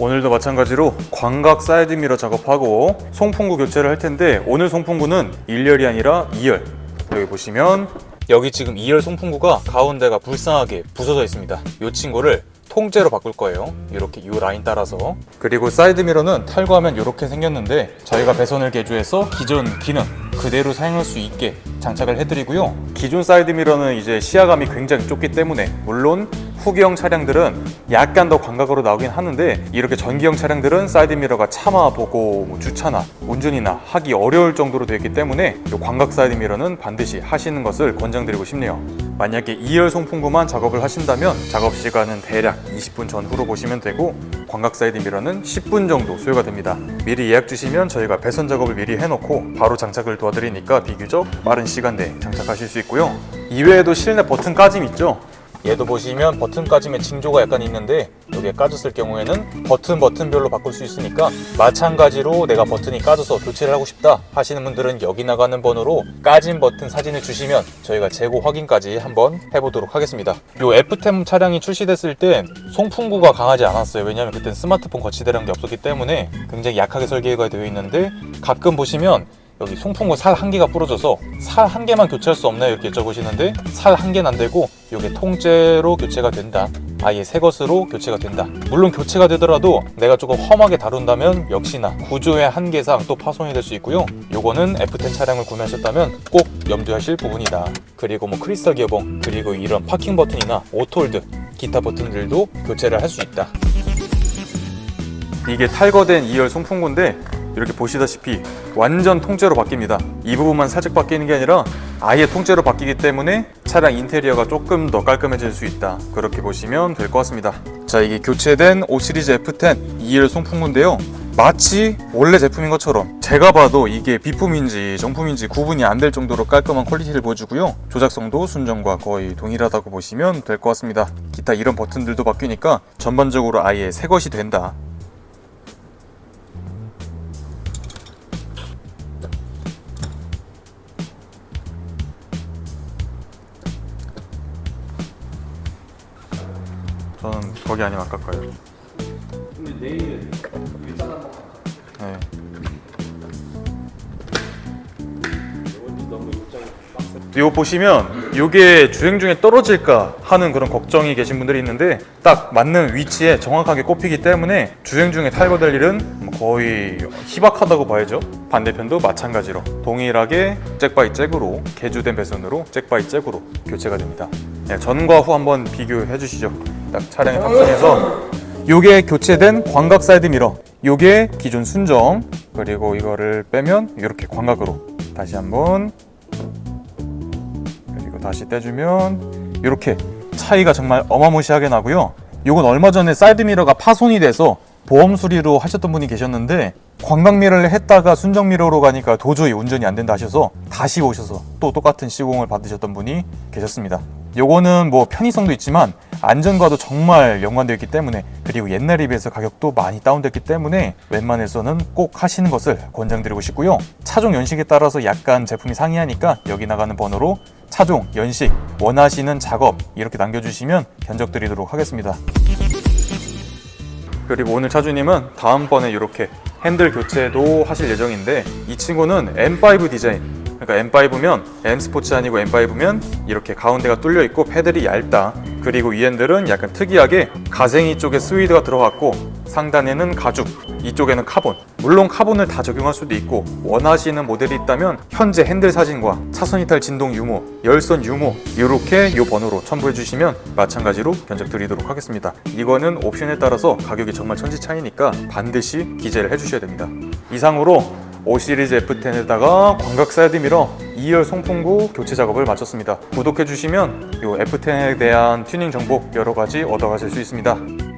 오늘도 마찬가지로 광각 사이드 미러 작업하고 송풍구 교체를 할 텐데 오늘 송풍구는 1열이 아니라 2열. 여기 보시면 여기 지금 2열 송풍구가 가운데가 불쌍하게 부서져 있습니다. 이 친구를 통째로 바꿀 거예요. 이렇게 이 라인 따라서. 그리고 사이드 미러는 탈거하면 이렇게 생겼는데 저희가 배선을 개조해서 기존 기능 그대로 사용할 수 있게 장착을 해드리고요. 기존 사이드 미러는 이제 시야감이 굉장히 좁기 때문에 물론 후기형 차량들은 약간 더 광각으로 나오긴 하는데 이렇게 전기형 차량들은 사이드 미러가 참아보고 뭐 주차나 운전이나 하기 어려울 정도로 되어 있기 때문에 이 광각 사이드 미러는 반드시 하시는 것을 권장드리고 싶네요. 만약에 2열 송풍구만 작업을 하신다면 작업 시간은 대략 20분 전후로 보시면 되고 광각 사이드 미러는 10분 정도 소요가 됩니다. 미리 예약 주시면 저희가 배선 작업을 미리 해놓고 바로 장착을 도와드리니까 비교적 빠른 시간 내에 장착하실 수 있고요. 이외에도 실내 버튼 까짐 있죠 얘도 보시면 버튼 까짐의 징조가 약간 있는데 여기에 까졌을 경우에는 버튼 버튼별로 바꿀 수 있으니까 마찬가지로 내가 버튼이 까져서 교체를 하고 싶다 하시는 분들은 여기 나가는 번호로 까진 버튼 사진을 주시면 저희가 재고 확인까지 한번 해보도록 하겠습니다. 요 F10 차량이 출시됐을 때 송풍구가 강하지 않았어요. 왜냐하면 그땐 스마트폰 거치대란 게 없었기 때문에 굉장히 약하게 설계가 되어 있는데 가끔 보시면 여기 송풍구 살 한 개가 부러져서 살 한 개만 교체할 수 없나요? 이렇게 여쭤보시는데 살 한 개는 안 되고 이게 통째로 교체가 된다. 아예 새 것으로 교체가 된다. 물론 교체가 되더라도 내가 조금 험하게 다룬다면 역시나 구조의 한계상 또 파손이 될 수 있고요. 요거는 F10 차량을 구매하셨다면 꼭 염두하실 부분이다. 그리고 뭐 크리스탈 기어봉 그리고 이런 파킹 버튼이나 오토홀드 기타 버튼들도 교체를 할 수 있다. 이게 탈거된 2열 송풍구인데 이렇게 보시다시피 완전 통째로 바뀝니다. 이 부분만 살짝 바뀌는 게 아니라 아예 통째로 바뀌기 때문에 차량 인테리어가 조금 더 깔끔해질 수 있다. 그렇게 보시면 될 것 같습니다. 자, 이게 교체된 5 시리즈 F10 2열 송풍구인데요. 마치 원래 제품인 것처럼 제가 봐도 이게 비품인지 정품인지 구분이 안 될 정도로 깔끔한 퀄리티를 보여주고요. 조작성도 순정과 거의 동일하다고 보시면 될 것 같습니다. 기타 이런 버튼들도 바뀌니까 전반적으로 아예 새 것이 된다. 저는 거기 아니면 아깝까요. 근데 내일 일단 한번 네. 이것도 너무 입장이 빡세. 이거 보시면 이게 주행 중에 떨어질까 하는 그런 걱정이 계신 분들이 있는데 딱 맞는 위치에 정확하게 꼽히기 때문에 주행 중에 탈거될 일은 뭐 거의 희박하다고 봐야죠. 반대편도 마찬가지로 동일하게 잭 바이 잭으로 개조된 배선으로 잭 바이 잭으로 교체가 됩니다. 네, 전과 후 한번 비교해 주시죠. 딱 차량에 탑승해서 요게 교체된 광각 사이드 미러 요게 기존 순정 그리고 이거를 빼면 이렇게 광각으로 다시 한번 그리고 다시 떼주면 이렇게 차이가 정말 어마무시하게 나고요. 이건 얼마 전에 사이드 미러가 파손이 돼서 보험 수리로 하셨던 분이 계셨는데 광각 미러를 했다가 순정 미러로 가니까 도저히 운전이 안 된다 하셔서 다시 오셔서 또 똑같은 시공을 받으셨던 분이 계셨습니다. 요거는 뭐 편의성도 있지만 안전과도 정말 연관되어 있기 때문에 그리고 옛날에 비해서 가격도 많이 다운됐기 때문에 웬만해서는 꼭 하시는 것을 권장드리고 싶고요. 차종 연식에 따라서 약간 제품이 상이하니까 여기 나가는 번호로 차종, 연식, 원하시는 작업 이렇게 남겨주시면 견적 드리도록 하겠습니다. 그리고 오늘 차주님은 다음번에 이렇게 핸들 교체도 하실 예정인데 이 친구는 M5 디자인 그러니까 M5면 M 스포츠 아니고 M5면 이렇게 가운데가 뚫려 있고 패들이 얇다. 그리고 이 핸들은 약간 특이하게 가생이 쪽에 스위드가 들어갔고 상단에는 가죽 이쪽에는 카본. 물론 카본을 다 적용할 수도 있고 원하시는 모델이 있다면 현재 핸들 사진과 차선 이탈 진동 유무 열선 유무 이렇게 이 번호로 첨부해 주시면 마찬가지로 견적 드리도록 하겠습니다. 이거는 옵션에 따라서 가격이 정말 천지 차이니까 반드시 기재를 해 주셔야 됩니다. 이상으로 5 시리즈 F10에다가 광각 사이드 미러 2열 송풍구 교체 작업을 마쳤습니다. 구독해 주시면 이 F10에 대한 튜닝 정보 여러 가지 얻어가실 수 있습니다